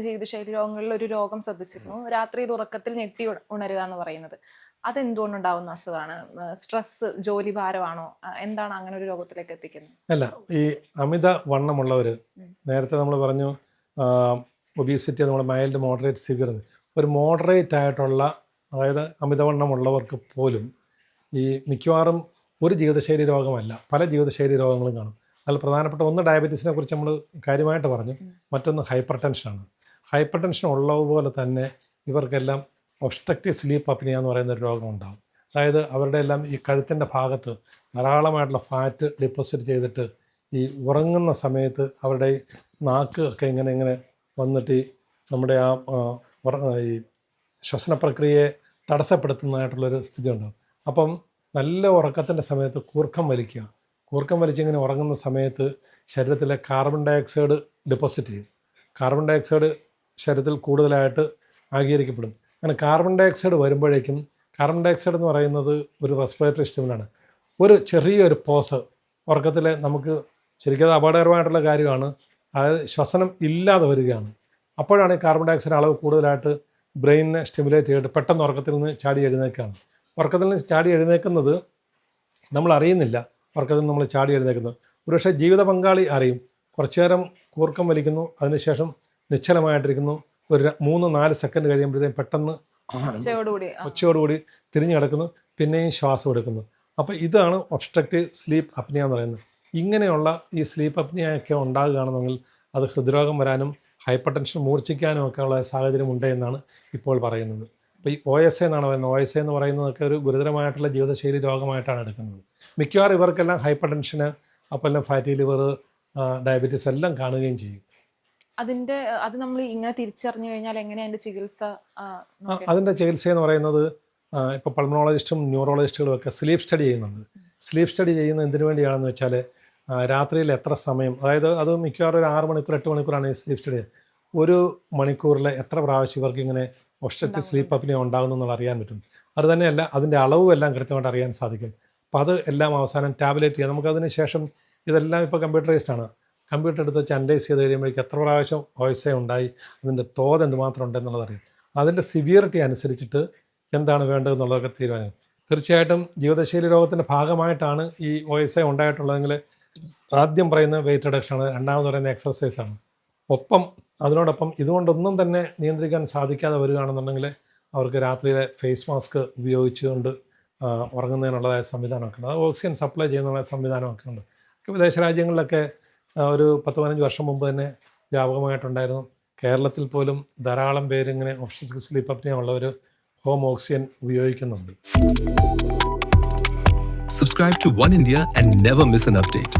ജീവിതശൈലി രോഗങ്ങളിൽ ഒരു രോഗം ശ്രദ്ധിച്ചിരുന്നു. രാത്രിയിൽ ഉറക്കത്തിൽ ഞെട്ടി ഉണരുക എന്ന് പറയുന്നത്. അതെന്തുകൊണ്ടുണ്ടാവുന്ന അസുഖമാണ്? സ്ട്രെസ് ജോലി ഭാരമാണോ? എന്താണ് അങ്ങനെ ഒരു രോഗത്തിലേക്ക് എത്തിക്കുന്നത്? അല്ല ഈ അമിത വണ്ണമുള്ളവർ നേരത്തെ നമ്മൾ പറഞ്ഞു ഒബീസിറ്റി നമ്മൾ മൈൽഡ് മോഡറേറ്റ് സിവിയർ ഒരു മോഡറേറ്റ് ആയിട്ടുള്ള അതായത് അമിതവണ്ണമുള്ളവർക്ക് പോലും ഈ മിക്കവാറും ഒരു ജീവിതശൈലി രോഗമല്ല. പല ജീവിതശൈലി രോഗങ്ങളും കാണും. അതിൽ പ്രധാനപ്പെട്ട ഒന്ന് ഡയബറ്റീസിനെ കുറിച്ച് നമ്മൾ കാര്യമായിട്ട് പറഞ്ഞു. മറ്റൊന്ന് ഹൈപ്പർ ടെൻഷനാണ് ഹൈപ്പർ ടെൻഷൻ ഉള്ളതുപോലെ തന്നെ ഇവർക്കെല്ലാം ഒബ്സ്ട്രക്റ്റീവ് സ്ലീപ്പ് അപ്നിയ എന്ന് പറയുന്ന ഒരു രോഗം ഉണ്ടാകും അതായത് അവരുടെ എല്ലാം ഈ കഴുത്തിന്റെ ഭാഗത്ത് ധാരാളമായിട്ടുള്ള ഫാറ്റ് ഡിപ്പോസിറ്റ് ചെയ്തിട്ട് ഈ ഉറങ്ങുന്ന സമയത്ത് അവരുടെ നാക്ക് ഒക്കെ ഇങ്ങനെ ഇങ്ങനെ വന്നിട്ട് നമ്മുടെ ആ ഈ ശ്വസന പ്രക്രിയയെ തടസ്സപ്പെടുത്തുന്നതായിട്ടുള്ളൊരു സ്ഥിതി ഉണ്ടാകും അപ്പം നല്ല ഉറക്കത്തിന്റെ സമയത്ത് കൂർക്കം വലിക്കുക. കൂർക്കം വലിച്ചിങ്ങനെ ഉറങ്ങുന്ന സമയത്ത് ശരീരത്തിലെ കാർബൺ ഡയോക്സൈഡ് ഡെപ്പോസിറ്റ് ചെയ്യും. കാർബൺ ഡൈ ഓക്സൈഡ് ശരീരത്തിൽ കൂടുതലായിട്ട് ആഗീകരിക്കപ്പെടും. അങ്ങനെ കാർബൺ ഡൈ ഓക്സൈഡ് വരുമ്പോഴേക്കും കാർബൺ ഡൈ ഓക്സൈഡ് എന്ന് പറയുന്നത് ഒരു റെസ്പിറേറ്ററി സ്റ്റിമുലാണ് ഒരു ചെറിയൊരു പോസ് ഉറക്കത്തിൽ നമുക്ക് ശരിക്കും അപകടകരമായിട്ടുള്ള കാര്യമാണ്. അതായത് ശ്വസനം ഇല്ലാതെ വരികയാണ്. അപ്പോഴാണ് ഈ കാർബൺ ഡൈ അളവ് കൂടുതലായിട്ട് ബ്രെയിനിനെ സ്റ്റിമുലേറ്റ് ചെയ്തിട്ട് പെട്ടെന്ന് ഉറക്കത്തിൽ നിന്ന് ചാടി എഴുന്നേൽക്കുകയാണ്. ഉറക്കത്തിൽ നിന്ന് ചാടി എഴുന്നേൽക്കുന്നത് നമ്മൾ അറിയുന്നില്ല. ഉറക്കത്തിൽ നമ്മൾ ചാടി എഴുന്നേക്കുന്നത് ഒരുപക്ഷെ ജീവിത പങ്കാളി അറിയും. കുറച്ചു നേരം കൂർക്കം വലിക്കുന്നു. അതിനുശേഷം നിശ്ചലമായിട്ടിരിക്കുന്നു. ഒരു മൂന്ന് നാല് സെക്കൻഡ് കഴിയുമ്പോഴത്തേക്കും പെട്ടെന്ന് ഒച്ചയോടുകൂടി തിരിഞ്ഞു കിടക്കുന്നു. പിന്നെയും ശ്വാസം എടുക്കുന്നു. അപ്പോൾ ഇതാണ് ഒബ്സ്ട്രക്റ്റീവ് സ്ലീപ്പ് അപ്നിയ എന്ന് പറയുന്നത്. ഇങ്ങനെയുള്ള ഈ സ്ലീപ്പ് അപ്നിയൊക്കെ ഉണ്ടാകുകയാണെന്നെങ്കിൽ അത് ഹൃദ്രോഗം വരാനും ഹൈപ്പർ ടെൻഷൻ മൂർച്ഛിക്കാനും ഒക്കെ ഉള്ള സാഹചര്യം ഉണ്ട് എന്നാണ് ഇപ്പോൾ പറയുന്നത്. അപ്പോൾ ഈ ഒ എസ് എന്നാണ് പറയുന്നത്. ഒ എസ് എന്ന് പറയുന്നതൊക്കെ ഒരു ഗുരുതരമായിട്ടുള്ള ജീവിതശൈലി രോഗമായിട്ടാണ് എടുക്കുന്നത്. മിക്കവാറും ഇവർക്കെല്ലാം ഹൈപ്പർ ടെൻഷന് അപ്പോൾ എല്ലാം ഫാറ്റി ലിവർ ഡയബറ്റീസ് എല്ലാം കാണുകയും ചെയ്യും. അതിന്റെ അത് നമ്മൾ ഇങ്ങനെ തിരിച്ചറിഞ്ഞു കഴിഞ്ഞാൽ എങ്ങനെയാ അതിന്റെ ചികിത്സ ആ? അതിന്റെ ചികിത്സ എന്ന് പറയുന്നത് ഇപ്പോൾ പൾമണോളജിസ്റ്റും ന്യൂറോളജിസ്റ്റുകളും ഒക്കെ സ്ലീപ്പ് സ്റ്റഡി ചെയ്യുന്നുണ്ട്. സ്ലീപ്പ് സ്റ്റഡി ചെയ്യുന്നത് എന്തിനു വേണ്ടിയാണെന്ന് വെച്ചാൽ രാത്രിയിൽ എത്ര സമയം അതായത് അത് മിക്കവാറും ഒരു ആറ് മണിക്കൂർ എട്ട് മണിക്കൂറാണ് ഈ സ്ലീപ്പ് സ്റ്റഡി. ഒരു മണിക്കൂറിൽ എത്ര പ്രാവശ്യം ഇവർക്ക് ഇങ്ങനെ ഒബ്സ്ട്രക്റ്റീവ് സ്ലീപ്പ് അപ്പിനെ ഉണ്ടാകുന്നു എന്നുള്ള അറിയാൻ പറ്റും. അത് തന്നെയല്ല അതിന്റെ അളവും എല്ലാം കൃത്യമായിട്ട് അറിയാൻ സാധിക്കും. അപ്പോൾ അത് എല്ലാം അവസാനം ടാബ്ലറ്റ് ചെയ്യാം. നമുക്കതിന് ശേഷം ഇതെല്ലാം ഇപ്പോൾ കമ്പ്യൂട്ടറൈസ്ഡ് ആണ്. കമ്പ്യൂട്ടർ എടുത്ത് വെച്ച് അനലൈസ് ചെയ്ത് കഴിയുമ്പോഴേക്ക് എത്ര പ്രാവശ്യം വോയിസേ ഉണ്ടായി അതിന്റെ തോത് എന്തുമാത്രം ഉണ്ടെന്നുള്ളത് അറിയാം. അതിന്റെ സിവിയറിറ്റി അനുസരിച്ചിട്ട് എന്താണ് വേണ്ടതെന്നുള്ളതൊക്കെ തീരുമാനിക്കും. തീർച്ചയായിട്ടും ജീവിതശൈലി രോഗത്തിന്റെ ഭാഗമായിട്ടാണ് ഈ വോയിസേ ഉണ്ടായിട്ടുള്ളതെങ്കിൽ ആദ്യം പറയുന്ന വെയിറ്റ് റിഡക്ഷനാണ് രണ്ടാമത് പറയുന്ന എക്സസൈസാണ് ഒപ്പം അതിനോടൊപ്പം ഇതുകൊണ്ടൊന്നും തന്നെ നിയന്ത്രിക്കാൻ സാധിക്കാതെ വരികയാണെന്നുണ്ടെങ്കിൽ അവർക്ക് രാത്രിയിലെ ഫേസ് മാസ്ക് ഉപയോഗിച്ചുകൊണ്ട് ഉറങ്ങുന്നതിനുള്ളതായ സംവിധാനമൊക്കെ ഉണ്ട്. അത് ഓക്സിജൻ സപ്ലൈ ചെയ്യുന്നതിനുള്ള സംവിധാനമൊക്കെ ഉണ്ട്. വിദേശ രാജ്യങ്ങളിലൊക്കെ ഒരു പത്ത് പതിനഞ്ച് വർഷം മുമ്പ് തന്നെ വ്യാപകമായിട്ടുണ്ടായിരുന്നു കേരളത്തിൽ പോലും ധാരാളം പേരിങ്ങനെ ഓക്സിജൻ സ്ലീപ്പ് അപ്നിയ ഉള്ളവർ ഹോം ഓക്സിജൻ ഉപയോഗിക്കുന്നുണ്ട് Subscribe to One India and never miss an update.